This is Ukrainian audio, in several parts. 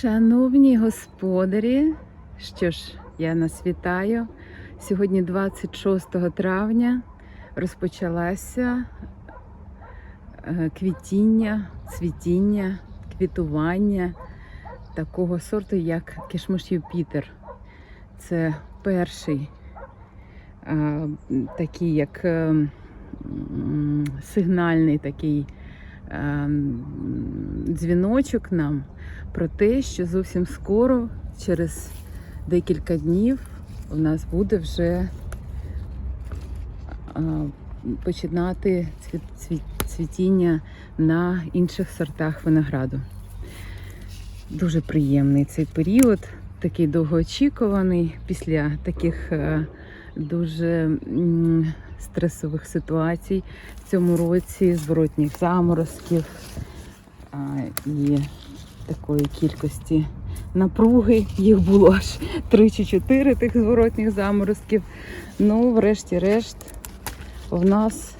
Шановні господарі, що ж, я нас вітаю. Сьогодні 26 травня розпочалася е, квітіння, цвітіння, квітування такого сорту, як кишмиш Юпітер. Це перший е, такий, як е, сигнальний такий дзвіночок нам про те, що зовсім скоро, через декілька днів, у нас буде вже починати цвіт, цвіт, цвітіння на інших сортах винограду. Дуже приємний цей період, такий довгоочікуваний після таких е, дуже стресових ситуацій в цьому році, зворотніх заморозків і такої кількості напруги. Їх було аж 3 чи 4 тих зворотніх заморозків. Ну, врешті-решт, в нас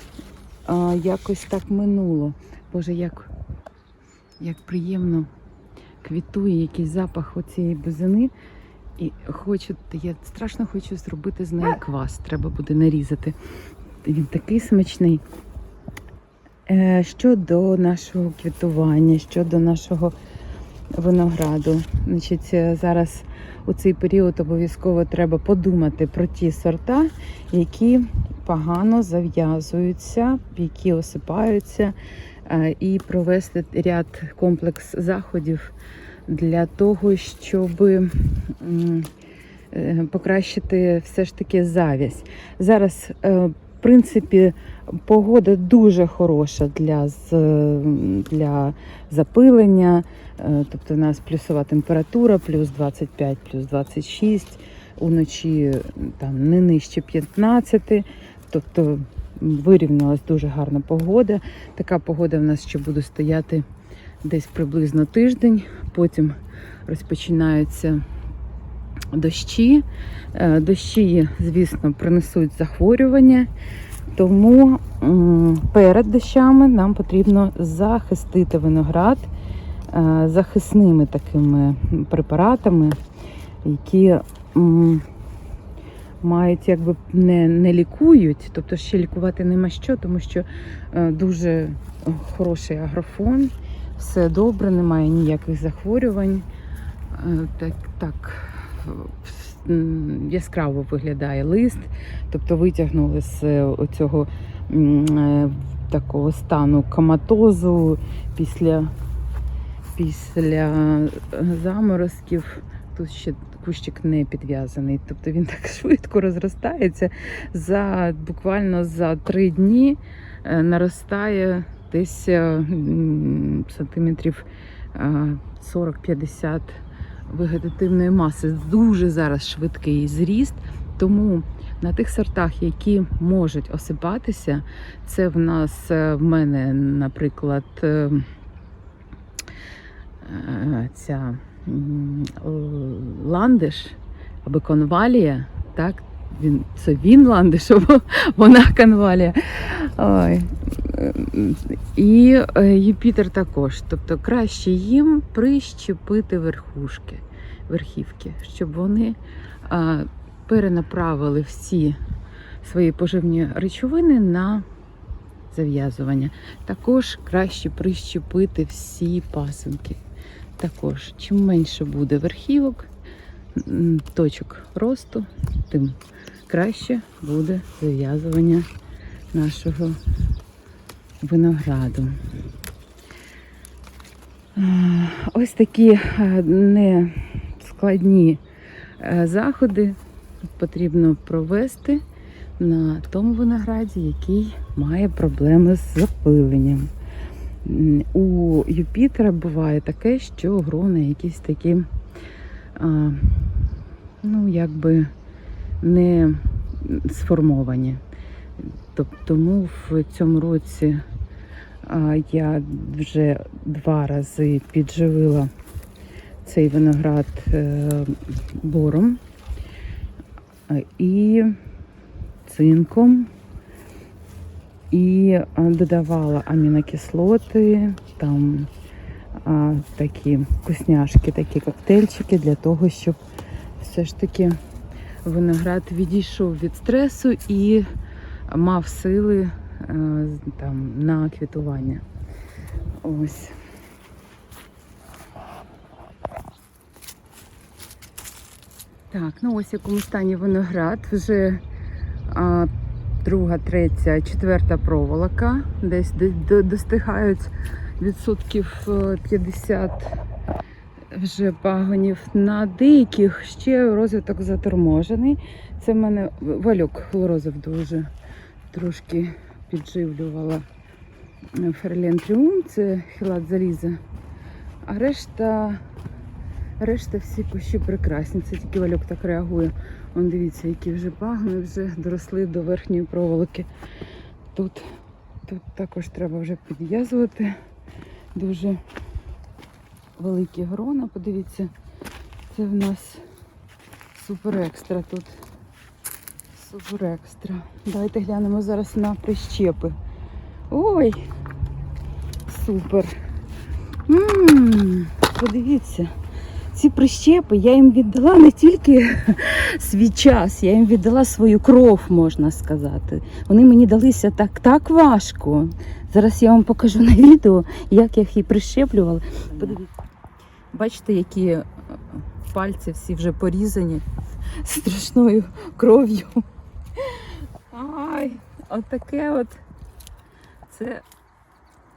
якось так минуло. Боже, як, як приємно квітує якийсь запах оцієї бузини. І хочу, я страшно хочу зробити з неї квас. Треба буде нарізати. Він такий смачний. Е, Щодо нашого квітування, щодо нашого винограду. Значить, е, зараз у цей період обов'язково треба подумати про ті сорта, які погано зав'язуються, які осипаються, е, і провести ряд комплекс заходів для того, щоб е, покращити все ж таки завязь. Зараз, е, в принципі, погода дуже хороша для, для запилення. Е, Тобто у нас плюсова температура, плюс 25, плюс 26, уночі е, там не нижче 15. Тобто вирівнялась дуже гарна погода. Така погода в нас ще буде стояти десь приблизно тиждень. Потім розпочинаються дощі. Е, Дощі, звісно, принесуть захворювання. Тому перед дощами нам потрібно захистити виноград е, захисними такими препаратами, які мають якби не, не лікують, тобто ще лікувати нема що, тому що е, дуже хороший агрофон, все добре, немає ніяких захворювань. Е, Так, так яскраво виглядає лист, тобто витягнули з е, оцього е, такого стану коматозу після, після заморозків. Тут ще кущик не підв'язаний, тобто він так швидко розростається. За буквально за три дні наростає десь е, сантиметрів е, 40-50 вегетативної маси. Дуже зараз швидкий зріст. Тому на тих сортах, які можуть осипатися, це в нас е, в мене, наприклад, е, е, ця ландиш або конвалія, так? Він, це він ландиш, або вона конвалія. Ой. І е, Юпітер також. Тобто краще їм прищепити верхушки, верхівки, щоб вони перенаправили всі свої поживні речовини на зав'язування. Також краще прищепити всі пасинки. Також, чим менше буде верхівок, точок росту, тим краще буде зав'язування нашого винограду. Ось такі е, не складні е, заходи потрібно провести на тому винограді, який має проблеми з запиленням. У Юпітера буває таке, що грони якісь такі, а, ну, якби не сформовані. Тоб- Тому в цьому році я вже два рази підживила цей виноград е, бором е, і цинком, і е, додавала амінокислоти, там такі вкусняшки, такі коктейльчики для того, щоб все ж таки виноград відійшов від стресу і мав сили там, на квітування. Ось. Так, ну ось в якому стані виноград. Вже а, друга, третя, четверта проволока. Десь до- до- достигають відсотків е, 50 вже пагонів. На деяких ще розвиток заторможений. Це в мене валюк хлорозив дуже трошки підживлювала е, ферлен тріум, це хілат заліза. А решта, решта всі кущі прекрасні. Це тільки валюк так реагує. Вон дивіться, які вже пагони вже доросли до верхньої проволоки. Тут, тут також треба вже підв'язувати. Дуже великі грона. Подивіться, це в нас супер екстра тут. Супер екстра. Давайте глянемо зараз на прищепи. Ой! Супер! Ммм, подивіться. Ці прищепи я їм віддала не тільки свій час, я їм віддала свою кров, можна сказати. Вони мені далися так, так важко. Зараз я вам покажу на відео, як я їх і прищеплювала. Подивіться. Бачите, які пальці всі вже порізані страшною кров'ю. Ай, отаке от. Це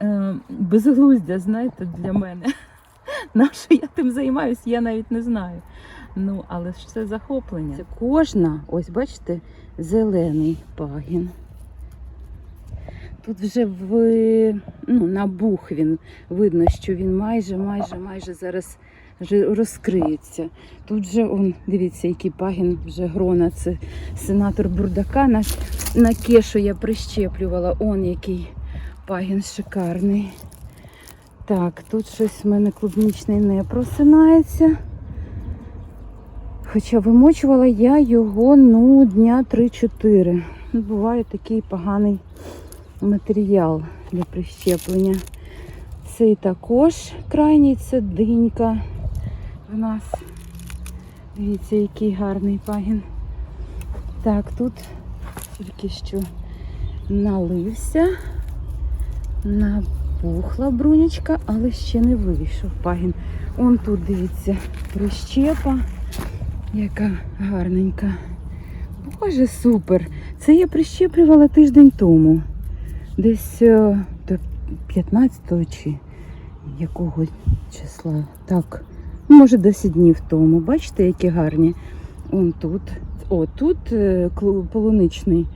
е, безглуздя, знаєте, для мене. На що я тим займаюся, я навіть не знаю. Ну, але ж це захоплення. Це кожна, ось бачите, зелений пагін. Тут вже в, ну, набух він. Видно, що він майже, майже, майже зараз вже розкриється. Тут вже, он, дивіться, який пагін вже грона. Це сенатор Бурдака. На, на кешу я прищеплювала. Он який пагін шикарний. Так, тут щось в мене клубнічний не просинається. Хоча вимочувала я його ну, дня 3-4. Ну, Буває такий поганий матеріал для прищеплення. Цей також крайній це динька в нас. Дивіться, який гарний пагін. Так, тут тільки що налився, набухла брунячка, але ще не вийшов пагін. Он тут, дивіться, прищепа, яка гарненька. Боже, супер! Це я прищеплювала тиждень тому. Десь е, до 15 чи якого числа. Так, може 10 днів тому. Бачите, які гарні. Он тут. О, тут е, полуничний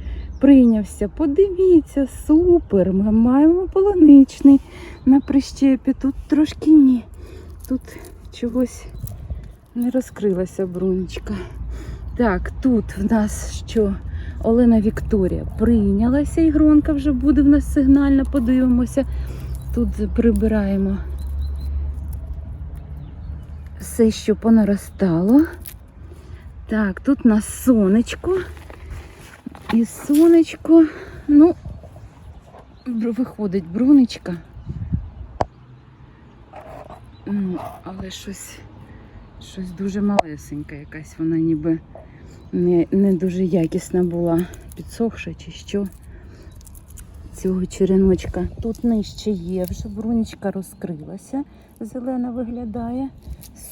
прийнявся. Подивіться, супер! Ми маємо полуничний на прищепі. Тут трошки ні. Тут чогось не розкрилася брунечка. Так, тут в нас що? Олена Вікторія прийнялася, ігронка вже буде в нас сигнальна, подивимося. Тут прибираємо все, що понаростало. Так, тут у нас сонечко. І сонечко, ну, виходить брунечка. Ну, але щось, щось дуже малесеньке, якась вона ніби не, не дуже якісна була, підсохша чи що цього череночка. Тут нижче є, вже брунечка розкрилася, зелена виглядає.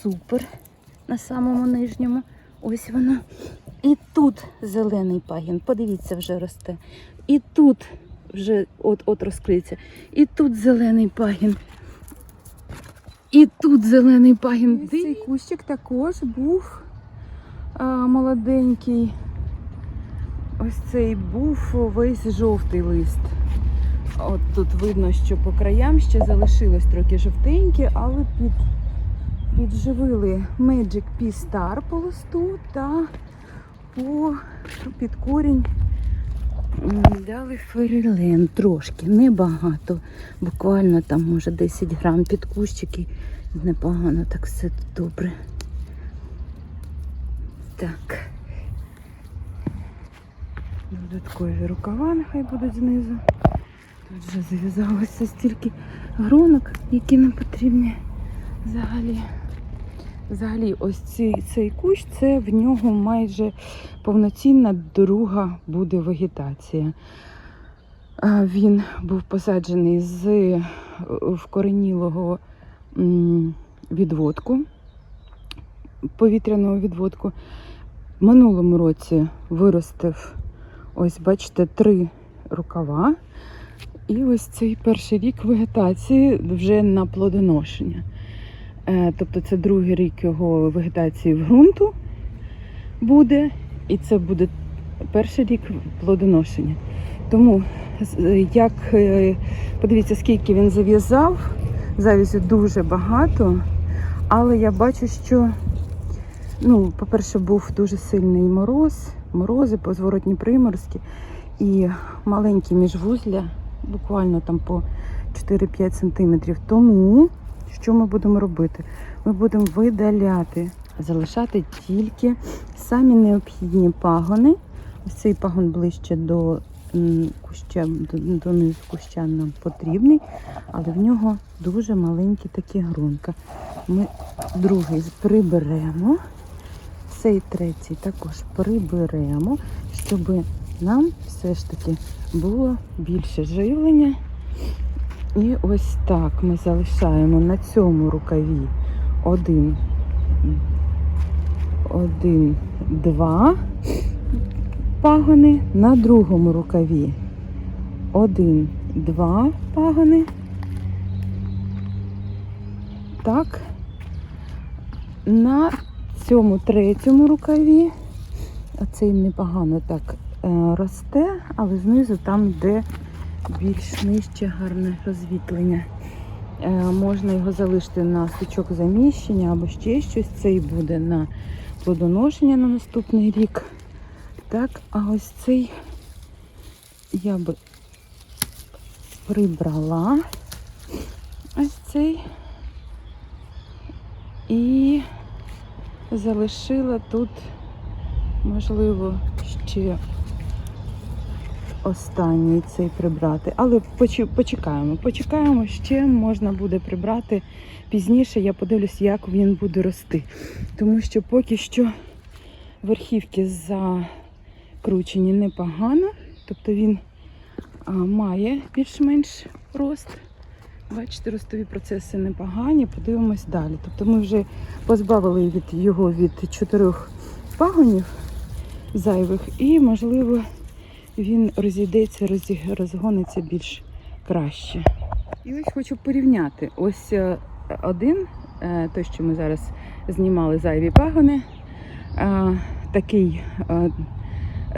Супер. На самому нижньому. Ось вона. І тут зелений пагін. Подивіться, вже росте. І тут вже от-от розкриється. І тут зелений пагін. І тут зелений пагін. Цей кущик також був а, молоденький. Ось цей був весь жовтий лист. От тут видно, що по краям ще залишилось трохи жовтеньке, але під, підживили Magic P Star по листу та по під корінь дали ферелен трошки, небагато. Буквально там, може, 10 грам під кущики. Непогано, так все добре. Так. Додаткові рукава нехай будуть знизу. Тут вже зав'язалося стільки гронок, які нам потрібні взагалі. Взагалі, ось цей, цей кущ, це в нього майже повноцінна друга буде вегетація. Він був посаджений з е, вкоренілого відводку, повітряного відводку. В минулому році виростив, ось бачите, три рукава. І ось цей перший рік вегетації вже на плодоношення. Е, Тобто це другий рік його вегетації в ґрунту буде, і це буде перший рік плодоношення. Тому е, як е, подивіться, скільки він зав'язав, зав'язу дуже багато, але я бачу, що ну, по-перше, був дуже сильний мороз, морози, позворотні приморозки і маленькі міжвузля, буквально там по 4-5 см. Тому що ми будемо робити? Ми будемо видаляти, залишати тільки самі необхідні пагони. Ось цей пагон ближче до куща, до, низу куща нам потрібний, але в нього дуже маленькі такі грунка. Ми другий приберемо, цей третій також приберемо, щоб нам все ж таки було більше живлення. І ось так ми залишаємо на цьому рукаві один, один, два пагони, на другому рукаві один, два пагони. Так. На цьому третьому рукаві, оцей непогано так росте, але знизу там, де більш нижче гарне розвітлення. Е, можна його залишити на сучок заміщення або ще щось. Цей буде на плодоношення на наступний рік. Так, а ось цей я би прибрала. Ось цей і залишила тут, можливо, ще останній цей прибрати. Але почекаємо. Почекаємо, ще можна буде прибрати пізніше. Я подивлюсь, як він буде рости. Тому що поки що верхівки закручені непогано, тобто він а, має більш-менш рост. Бачите, ростові процеси непогані. Подивимось далі. Тобто ми вже позбавили від його від чотирьох пагонів зайвих, і, можливо, він розійдеться, розі- розгониться більш краще. І ось хочу порівняти. Ось е, один, е, той, що ми зараз знімали зайві пагони, е, такий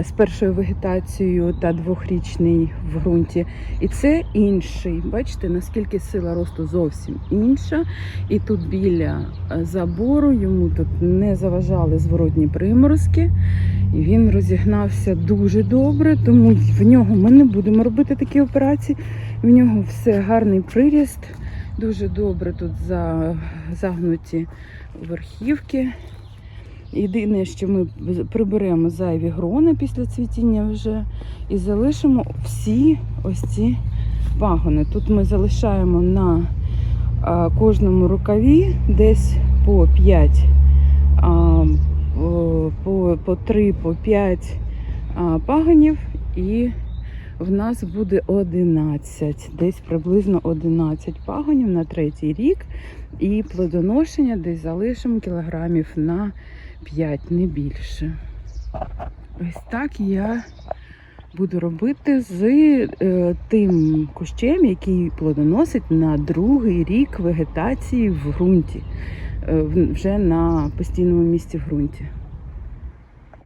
з першою вегетацією та двохрічний в ґрунті. І це інший. Бачите, наскільки сила росту зовсім інша. І тут біля е, забору йому тут не заважали зворотні приморозки. І він розігнався дуже добре, тому в нього ми не будемо робити такі операції. В нього все гарний приріст, дуже добре тут загнуті верхівки. Єдине, що ми приберемо зайві грони після цвітіння вже і залишимо всі ось ці пагони. Тут ми залишаємо на кожному рукаві десь по 5, по, по 3, по 5 пагонів, і в нас буде 11, десь приблизно 11 пагонів на третій рік. І плодоношення десь залишимо кілограмів на 5, не більше. Ось так я буду робити з е, тим кущем, який плодоносить на другий рік вегетації в ґрунті, е, вже на постійному місці в ґрунті.